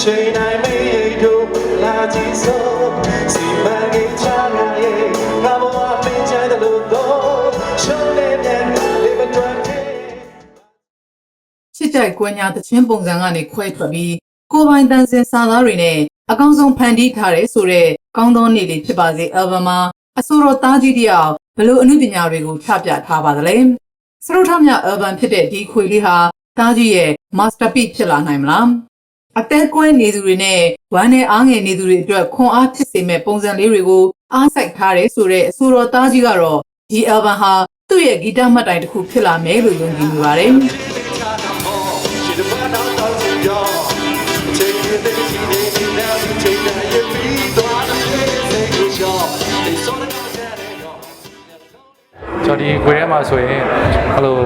ချိန်တိုင်းမေးတို့လာကြည့်စို့စီမံကိန်းချရရဲ့ငါဘဝမင်းချမ်းတယ်လို့တော့ရှုံးနေမြန်လေးမတွန်းတဲ့ချစ်ကြိုက်ကွဲညာတချင်းပုံစံကနေခွဲထွက်ပြီးကိုယ်ပိုင်တန်စင်စာသားတွေနဲ့အကောင်းဆုံးဖန်တီးထားတဲ့ဆိုတဲ့ကောင်းသောနေ့လေးဖြစ်ပါစေအယ်ဘမ်မှာအဆိုတော်သားကြီးတယောက်ဘလို့အမှုပညာတွေကိုချပြထားပါသလဲစရုထမြအယ်ဘမ်ဖြစ်တဲ့ဒီခွေလေးဟာသားကြီးရဲ့ masterpiece ဖြစ်လာနိုင်မလား အသက်ကွဲနေသူတွေနဲ့ဝမ်းနဲ့အားငယ်နေသူတွေအတွက်ခွန်အားဖြစ်စေမဲ့ပုံစံလေးတွေကိုအားစိုက်ထားတယ်ဆိုတဲ့အဆိုတော်သားကြီးကတော့ဒီ album ဟာသူ့ရဲ့ဂီတမှတ်တိုင်တစ်ခုဖြစ်လာမယ်လို့ယုံကြည်နေပါတယ် တော်ဒီခွေထဲမှာဆိုရင်ဟလို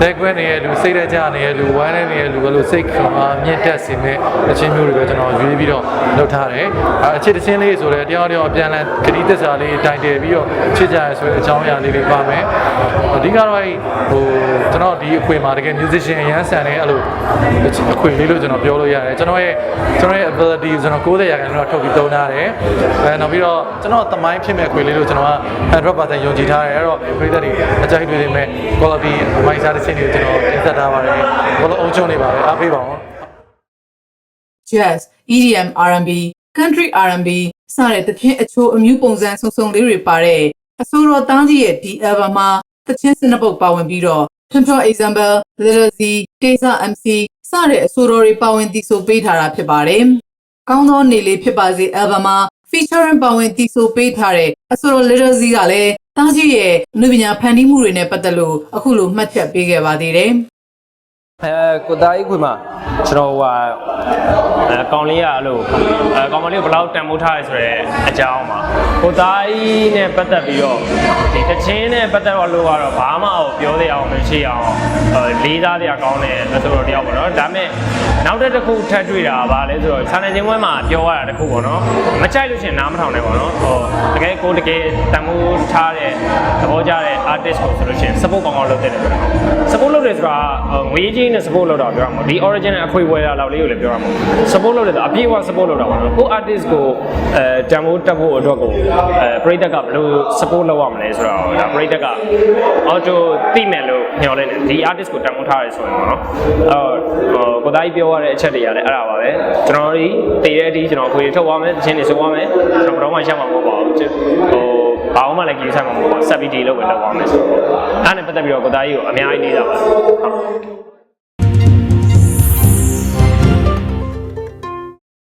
တဲကွဲနေတဲ့လူစိတ်ရကြနေတဲ့လူဝမ်းနေတဲ့လူအဲ့လိုစိတ်ခံအားမြင့်တက်စေမဲ့အချင်းမျိုးတွေပဲကျွန်တော်ရွေးပြီးတော့လုပ်ထားတယ်အဲအချစ်တစ်ချင်းလေးဆိုတော့တယောက်တယောက်အပြန်အလှန်ဂတိသစ္စာလေးတိုင်တယ်ပြီးတော့ချစ်ကြရဆိုတဲ့အကြောင်းအရာလေးတွေပါမယ်အဓိကတော့အဲ့ဟိုကျွန်တော်ဒီအခွေမှာတကယ် musician အရန်ဆန်တဲ့အဲ့လိုအခွေလေးလို့ကျွန်တော်ပြောလို့ရတယ်ကျွန်တော်ရဲ့ကျွန်တော်ရဲ့ ability ကျွန်တော်90ရာခိုင်နှုန်းတော့ထုတ်ပြီးသုံးထားတယ်အဲနောက်ပြီးတော့ကျွန်တော်သမိုင်းဖြစ်မဲ့အခွေလေးလို့ကျွန်တော်က100%ယုံကြည်ထားတယ်အဲ့တော့ပရိသတ်တွေအကြိုက်တွေနေမဲ့ quality အမိုင်းစားတဲ့စင်တွေကိုကျွန်တော်တင်ဆက်ထားပါတယ်ဘလို့အုံချုံနေပါပဲအားပေးပါဦး jazz, EDM, R&B, country R&B စတဲ့သချင်းအချိုးအမျိုးပုံစံစုံစုံလေးတွေပါတဲ့အဆိုတော်တန်းကြီးရဲ့ဒီ album မှာသချင်းစနပုတ်ပါဝင်ပြီးတော့ Pimple Example, Little Z, Teza MC စတဲ့အဆိုတော်တွေပါဝင်တည်ဆိုပေးထားတာဖြစ်ပါတယ်။ကောင်းသောနေ့လေးဖြစ်ပါစေ album မှာ featuring ပါဝင်တည်ဆိုပေးထားတဲ့အဆိုတော် Little Z ကလည်း တန်းကြီးရဲ့အနုပညာဖန်တီးမှုတွေနဲ့ပတ်သက်လို့အခုလိုမှတ်ချက်ပေးခဲ့ပါသေးတယ်။ အဲကိုသားကြီးခွေမှာကျွန်တော်ဟိုဟာအဲကောင်လေးကအဲ့လိုအဲကောင်မလေးကိုဘယ်လောက်တန်ဖိုးထားရဲဆိုတော့အကြောင်းပါကိုသားကြီးနဲ့ပတ်သက်ပြီးတော့ဒီတချင်းနဲ့ပတ်သက်တော့လို့ကတော့ဘာမှပြောသေးအောင်မရှိအောင်အဲလေးစားတရားကောင်းတယ်ဆိုတော့တယောက်ပေါ့နော်ဒါပေမဲ့နောက်တစ်ခုထပ်တွေ့တာကဘာလဲဆိုတော့ဆန်နေချင်းဝဲမှာပြောရတာတစ်ခုပေါ့နော်မကြိုက်လို့ရှရင်နားမထောင်နဲ့ပေါ့နော်ဟိုတကယ်ကိုတကယ်တန်ဖိုးထားတဲ့သဘောကျတဲ့ artist ကိုဆိုလို့ရှရင် support ကောင်းကောင်းလုပ်တဲ့တယ်ပေါ့နော် support လုပ်တယ်ဆိုတာငွေကြီးနဲ့ support လုပ်တာပြောရမှာဒီ original အခွေဝယ်တာလောက်လေးကိုလည်းပြောရမှာ support လုပ်တယ်ဆိုအပြည့်အဝ support လုပ်တာပါနော်ကို artist ကိုအဲတန်ဖိုးတက်ဖို့အတွက်ကိုအဲပရိသတ်ကဘယ်လို support လုပ်ရမလဲဆိုတော့ဒါပရိသတ်က auto သိမယ်လို့ ညွှန်လဲတယ်ဒီ artist ကိုတန်ဖိုးထားရဲဆိုရင်ပေါ့နော်အဲကိုသားကြီးပြောရတဲ့အချက်တွေကလည်းအဲ့ဒါပါပဲကျွန်တော်တို့တည်တဲ့အထိကျွန်တော်ခွေထုတ်သွားမယ်တခြင်းတွေဆိုသွားမယ်ကျွန်တော်ဘယ်တော့မှရှက်မှာမဟုတ်ပါဘူးဟိုဘာမှလည်းကြီးဆိုင်မှာမဟုတ်ပါဆက်ပြီးဒီလုပ်ပဲလုပ်သွားမယ်ဆိုတော့အဲ့ဒါနဲ့ပတ်သက်ပြီးတော့ကိုသားကြီးကိုအများကြီးနေတာပါဟုတ်